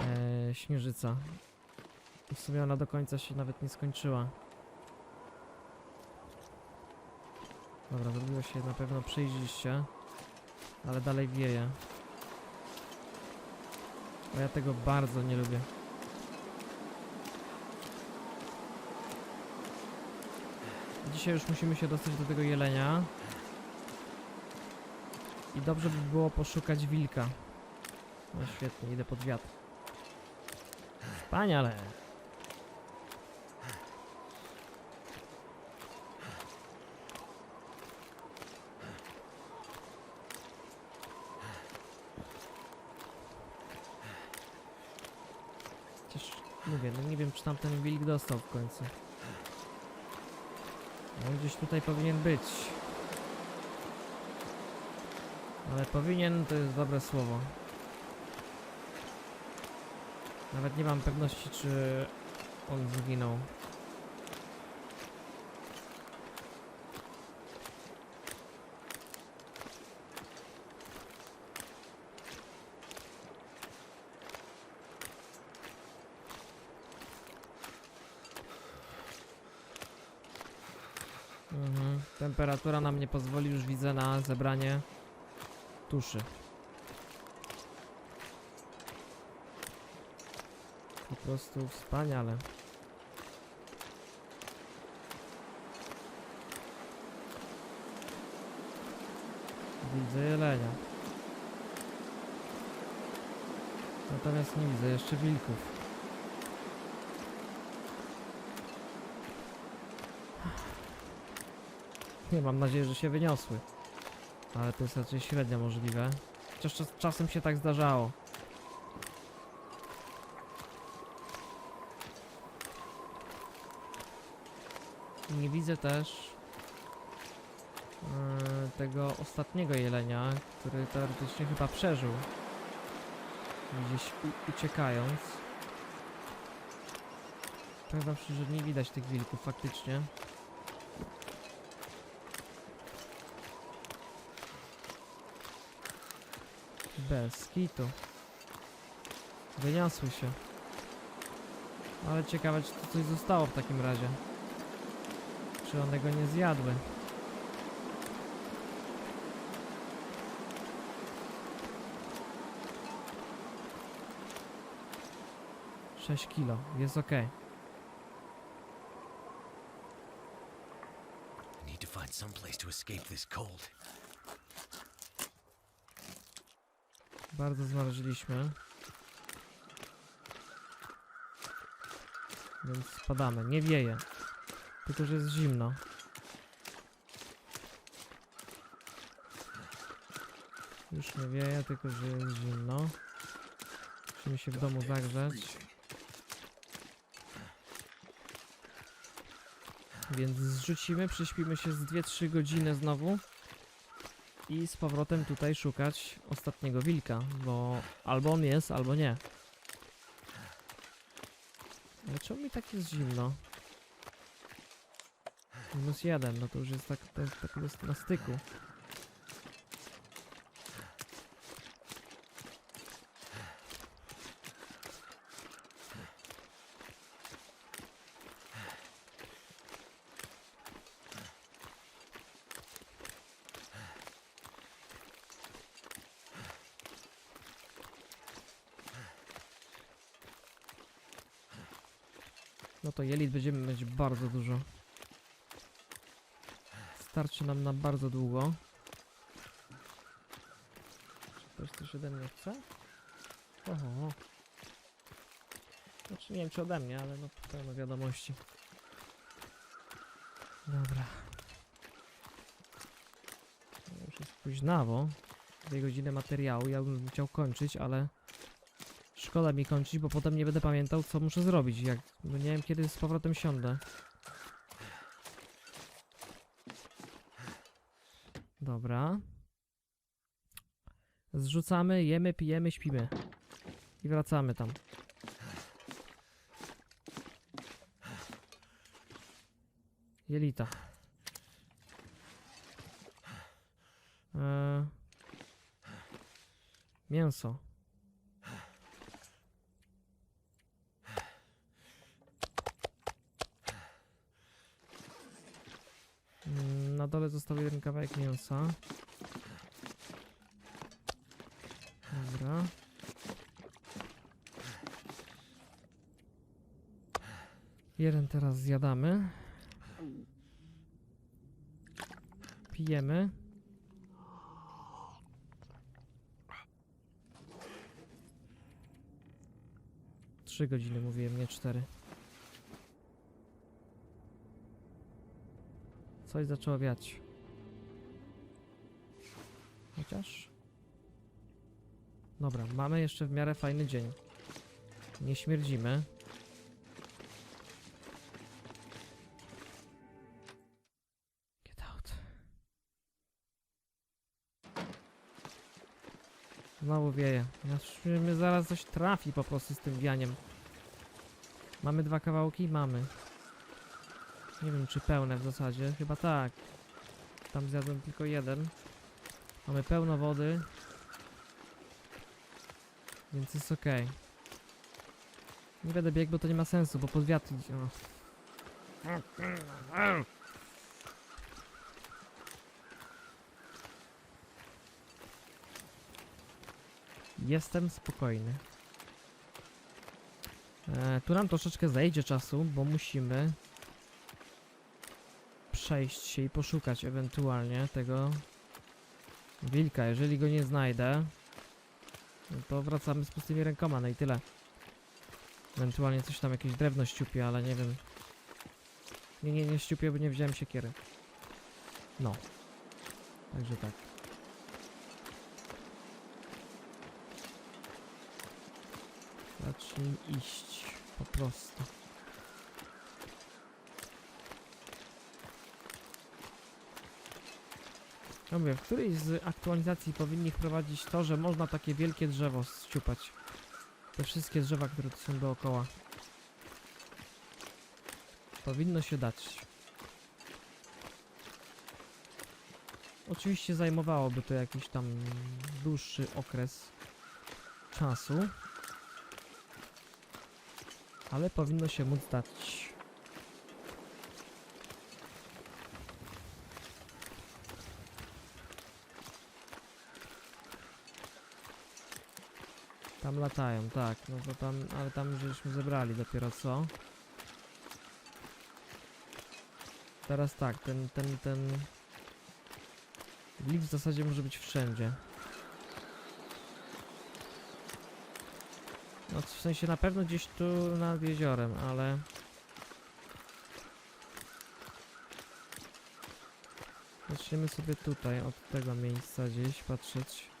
e, śnieżyca. W sumie ona do końca się nawet nie skończyła. Dobra, zrobiło się na pewno przejrzyście, ale dalej wieje. Bo ja tego bardzo nie lubię. Dzisiaj już musimy się dostać do tego jelenia. I dobrze by było poszukać wilka. No świetnie, idę pod wiatr. Wspaniale. Chociaż mówię, no nie wiem czy tam ten wilk dostał w końcu. On gdzieś tutaj powinien być. Ale powinien to jest dobre słowo. Nawet nie mam pewności, czy on zginął. Mhm. Temperatura nam nie pozwoli już widzę na zebranie tuszy. Prostu wspaniale. Widzę jelenia. Natomiast nie widzę jeszcze wilków. Nie, mam nadzieję, że się wyniosły. Ale to jest raczej średnio możliwe. Chociaż czas, czasem się tak zdarzało. Nie widzę też e, tego ostatniego jelenia, który teoretycznie chyba przeżył. Gdzieś uciekając. Powiem wam szczerze, nie widać tych wilków faktycznie. Bez kitu. Wyniosły się. Ale ciekawe, czy tu coś zostało w takim razie. Czy one go nie zjadły? Sześć kilo, jest ok. Need to find some place to escape this cold. Bardzo zmarzliśmy. Więc spadamy. Nie wieje. Tylko, że jest zimno. Już nie wieje, tylko że jest zimno. Musimy się w domu zagrzeć. Więc zrzucimy, prześpimy się z 2-3 godziny znowu. I z powrotem tutaj szukać ostatniego wilka, bo albo on jest, albo nie. Ale czemu mi tak jest zimno? Minus jeden, no to już jest tak, tak, tak jest na styku. No to jelit będziemy mieć bardzo dużo. Starczy nam na bardzo długo. Czy ktoś coś ode mnie chce? Oho. Znaczy nie wiem czy ode mnie, ale no pełno wiadomości. Dobra. No Już jest późnawo. Dwie godziny materiału. Ja bym chciał kończyć, ale szkoda mi kończyć, bo potem nie będę pamiętał co muszę zrobić. Jak no nie wiem kiedy z powrotem siądę. Dobra. Zrzucamy, jemy, pijemy, śpimy. I wracamy tam. Jelita. Eee, mięso. Stole został jeden kawałek mięsa. Dobra. Jeden teraz zjadamy. Pijemy. Trzy godziny mówiłem, nie cztery. Coś zaczęło wiać. Chociaż. Dobra, mamy jeszcze w miarę fajny dzień. Nie śmierdzimy. Get out. Znowu wieje. Mnie zaraz coś trafi po prostu z tym wianiem. Mamy dwa kawałki? Mamy. Nie wiem czy pełne w zasadzie. Chyba tak. Tam zjadłem tylko jeden. Mamy pełno wody. Więc jest ok. Nie będę biegł, bo to nie ma sensu, bo pod wiatr idzie. O. Jestem spokojny. E, tu nam troszeczkę zajdzie czasu, bo musimy przejść się i poszukać ewentualnie tego wilka. Jeżeli go nie znajdę, no to wracamy z pustymi rękoma, no i tyle. Ewentualnie coś tam, jakieś drewno ściupie, ale nie wiem. Nie, nie, nie ściupię, bo nie wziąłem siekiery. No. Także tak. Zacznij iść. Po prostu. Ja mówię, w którejś z aktualizacji powinni wprowadzić to, że można takie wielkie drzewo ściupać. Te wszystkie drzewa, które tu są dookoła. Powinno się dać. Oczywiście zajmowałoby to jakiś tam dłuższy okres czasu. Ale powinno się móc dać. Tam latają, tak. No to tam, ale tam żeśmy zebrali dopiero co. Teraz tak, ten, ten, ten... Wilk w zasadzie może być wszędzie. No w sensie na pewno gdzieś tu nad jeziorem, ale... Zaczniemy sobie tutaj, od tego miejsca gdzieś patrzeć.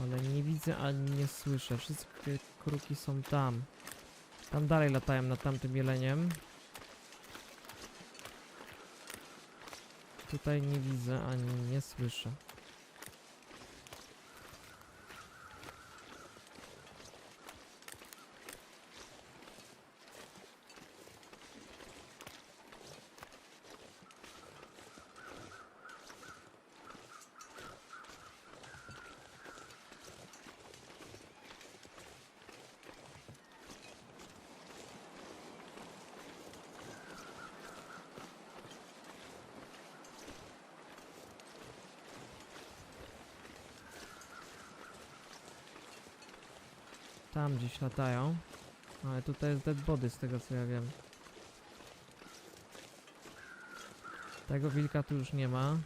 Ale nie widzę ani nie słyszę. Wszystkie kruki są tam. Tam dalej latają nad tamtym jeleniem. Tutaj nie widzę ani nie słyszę. Tam gdzieś latają. Ale tutaj jest dead body z tego co ja wiem. Tego wilka tu już nie ma.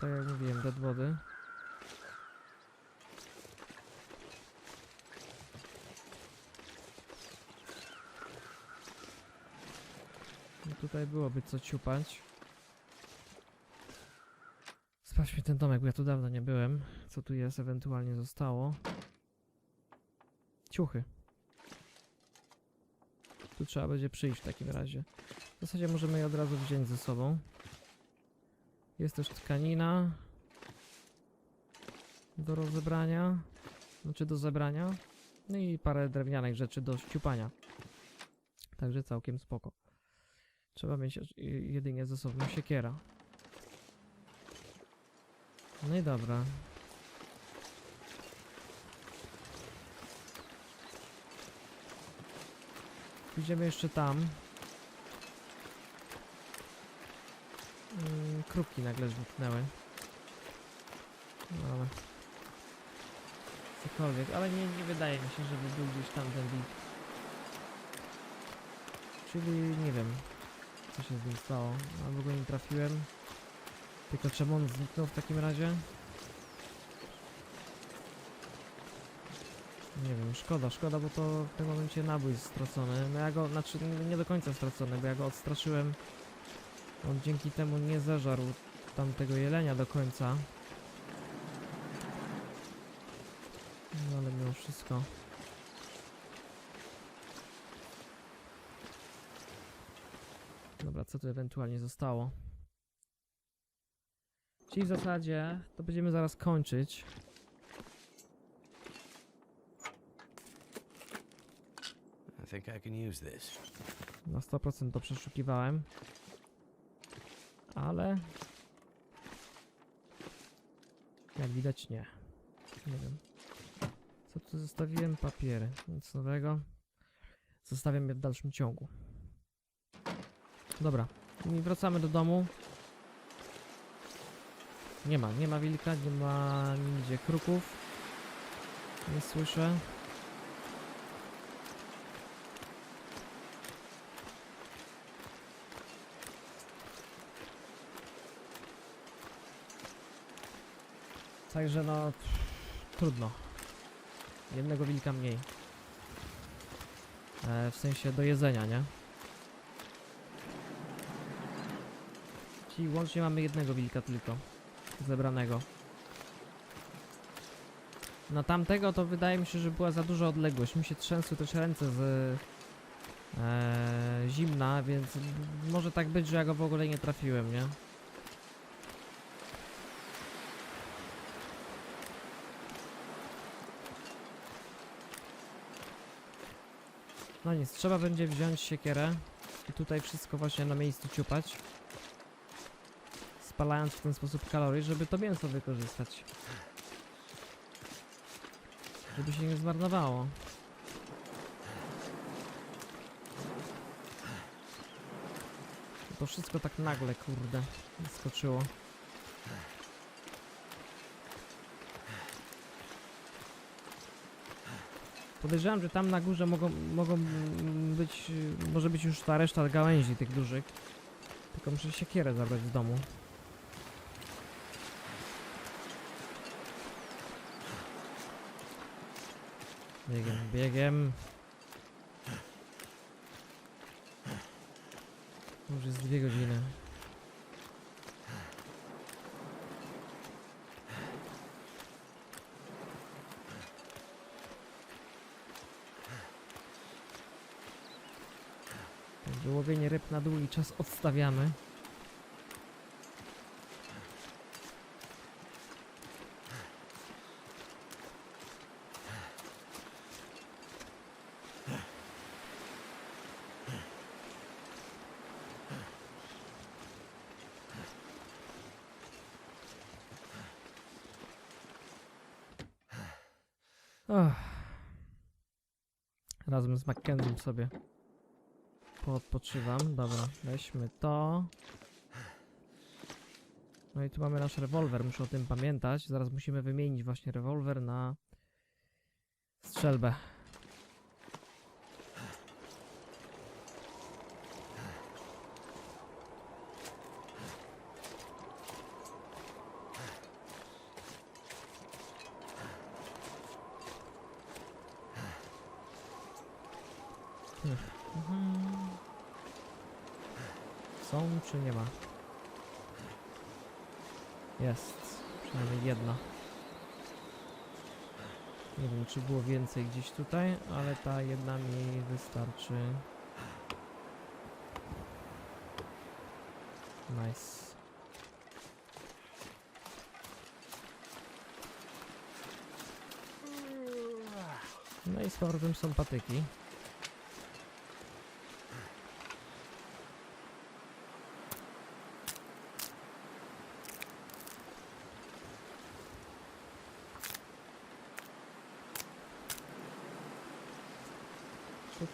Tak jak mówiłem, dead body. Tutaj byłoby co ciupać. Sprawdźmy ten domek, bo ja tu dawno nie byłem. Co tu jest, ewentualnie zostało. Ciuchy. Tu trzeba będzie przyjść w takim razie. W zasadzie możemy je od razu wziąć ze sobą. Jest też tkanina do rozebrania. znaczy do zebrania. No i parę drewnianych rzeczy do ściupania. Także całkiem spoko. Trzeba mieć jedynie ze sobą siekiera. No i dobra. Idziemy jeszcze tam. Mm, Krupki nagle zniknęły. No ale... Cokolwiek, ale nie, nie wydaje mi się, żeby był gdzieś tam ten wilk. Czyli nie wiem, co się z nim stało. Albo go nie trafiłem. Tylko czemu on zniknął w takim razie? Nie wiem, szkoda, szkoda, bo to w tym momencie nabój stracony. No ja go, znaczy nie do końca stracony, bo ja go odstraszyłem. On dzięki temu nie zeżarł tamtego jelenia do końca. No ale mimo wszystko. Dobra, co tu ewentualnie zostało? Czyli w zasadzie to będziemy zaraz kończyć. Na 100% to przeszukiwałem. Ale... Jak widać nie. Nie wiem. Co tu zostawiłem? Papiery. Nic nowego. Zostawiam je w dalszym ciągu. Dobra. I wracamy do domu. Nie ma, nie ma wilka, nie ma nigdzie kruków. Nie słyszę. Także no... Trudno. Jednego wilka mniej. E, w sensie do jedzenia, nie? Czyli łącznie mamy jednego wilka tylko. Zebranego. Na tamtego to wydaje mi się, że była za duża odległość. Mi się trzęsły też ręce z e, zimna, więc może tak być, że ja go w ogóle nie trafiłem, nie? No nic, trzeba będzie wziąć siekierę i tutaj wszystko właśnie na miejscu ciupać. Spalając w ten sposób kalorii, żeby to mięso wykorzystać. Żeby się nie zmarnowało. To wszystko tak nagle, kurde, skoczyło. Podejrzewam, że tam na górze mogą, mogą być, może być już ta reszta gałęzi tych dużych. Tylko muszę siekierę zabrać z domu. Biegiem, biegiem. Już jest dwie godziny. Także łowienie ryb na długi czas odstawiamy. Ach. Razem z Mackenziem sobie Poodpoczywam, dobra, weźmy to. No i tu mamy nasz rewolwer, muszę o tym pamiętać. Zaraz musimy wymienić właśnie rewolwer na strzelbę. Mhm. Są czy nie ma? Jest. Przynajmniej jedna. Nie wiem, czy było więcej gdzieś tutaj, ale ta jedna mi wystarczy. Nice. No i z powrotem są patyki.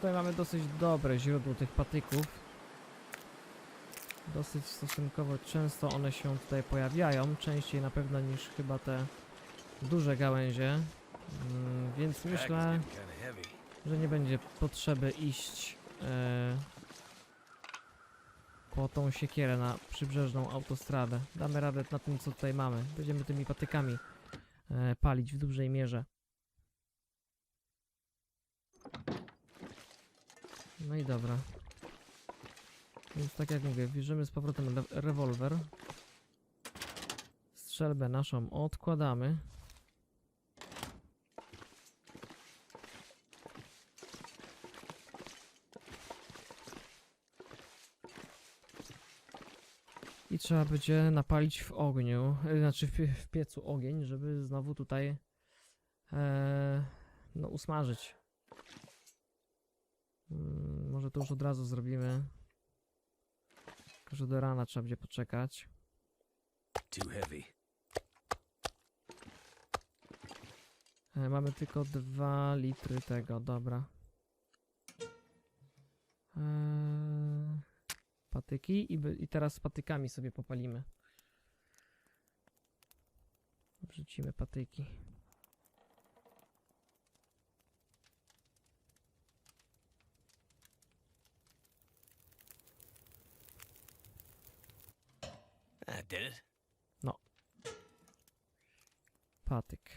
Tutaj mamy dosyć dobre źródło tych patyków. Dosyć stosunkowo często one się tutaj pojawiają, częściej na pewno niż chyba te duże gałęzie. Mm, więc myślę, że nie będzie potrzeby iść e, po tą siekierę na przybrzeżną autostradę. Damy radę na tym, co tutaj mamy. Będziemy tymi patykami e, palić w dużej mierze. No i dobra. Więc tak jak mówię, bierzemy z powrotem re rewolwer. Strzelbę naszą odkładamy. I trzeba będzie napalić w ogniu, y, znaczy w, w piecu ogień, żeby znowu tutaj e, no usmażyć. Mm, może to już od razu zrobimy. Tylko, że do rana trzeba będzie poczekać. Too heavy. E, mamy tylko 2 litry tego, dobra. Eee, patyki i, by, i teraz z patykami sobie popalimy. Wrzucimy patyki. Did it. Patyk.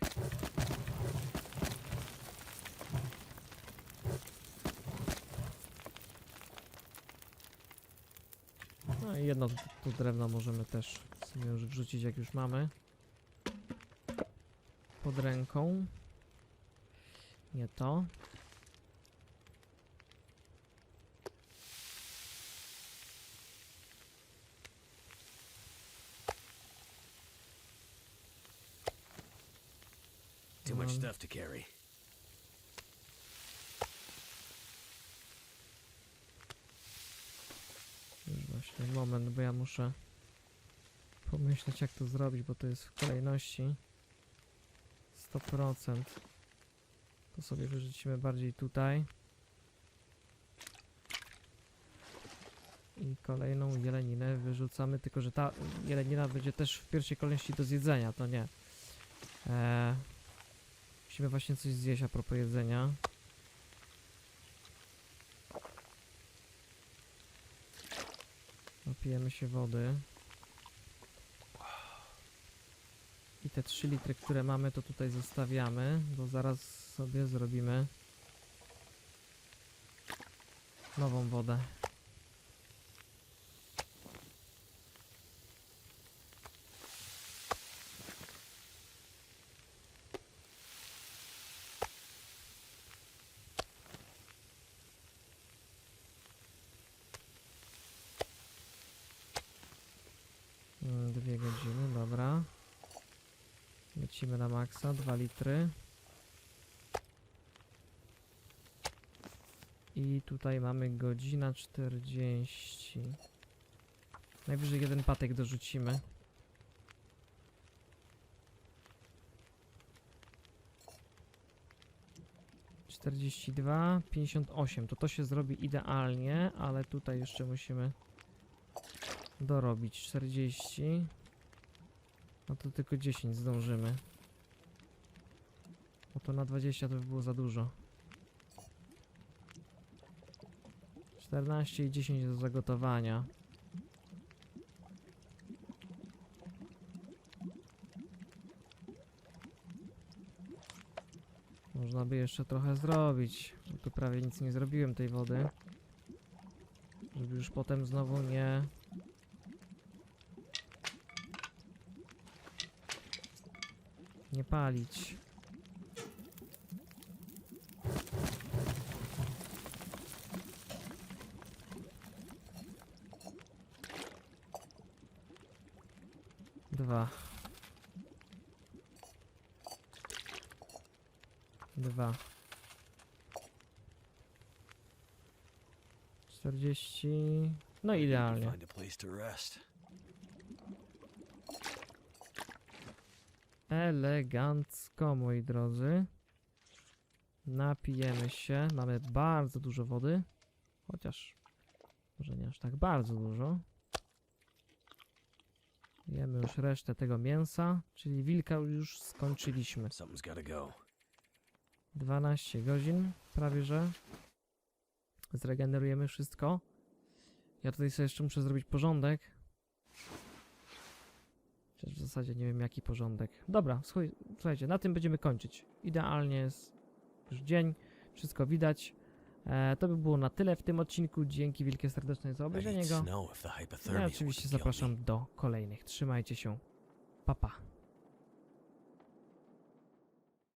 No i jedno tu drewno możemy też sobie już wrzucić, jak już mamy. Pod ręką. Nie to. To carry. Już właśnie moment, bo ja muszę pomyśleć jak to zrobić, bo to jest w kolejności 100%. To sobie wyrzucimy bardziej tutaj. I kolejną jeleninę wyrzucamy, tylko że ta jelenina będzie też w pierwszej kolejności do zjedzenia, to nie. Eee, musimy właśnie coś zjeść a propos jedzenia. Napijemy się wody. I te 3 litry, które mamy, to tutaj zostawiamy, bo zaraz sobie zrobimy nową wodę. Mm, Dwie godziny, dobra. Lecimy na maksa, 2 litry. I tutaj mamy godzina 40. Najwyżej jeden patek dorzucimy. Czterdzieści dwa, pięćdziesiąt osiem. To to się zrobi idealnie, ale tutaj jeszcze musimy dorobić 40. No to tylko 10 zdążymy. Bo to na 20 to by było za dużo. 14 i 10 do zagotowania. Można by jeszcze trochę zrobić. Tu prawie nic nie zrobiłem tej wody. Żeby już potem znowu nie nie palić. Dwa. Dwa. 40. No idealnie. Elegancko, moi drodzy. Napijemy się. Mamy bardzo dużo wody. Chociaż może nie aż tak bardzo dużo. Jemy już resztę tego mięsa, czyli wilka już skończyliśmy. Something's gotta go. 12 godzin, prawie że. Zregenerujemy wszystko. Ja tutaj sobie jeszcze muszę zrobić porządek. Chociaż w zasadzie nie wiem jaki porządek. Dobra, słuchaj, słuchajcie, na tym będziemy kończyć. Idealnie jest już dzień, wszystko widać. E, to by było na tyle w tym odcinku. Dzięki wielkie serdeczne za obejrzenie go. No i oczywiście zapraszam do kolejnych. Trzymajcie się. Pa pa.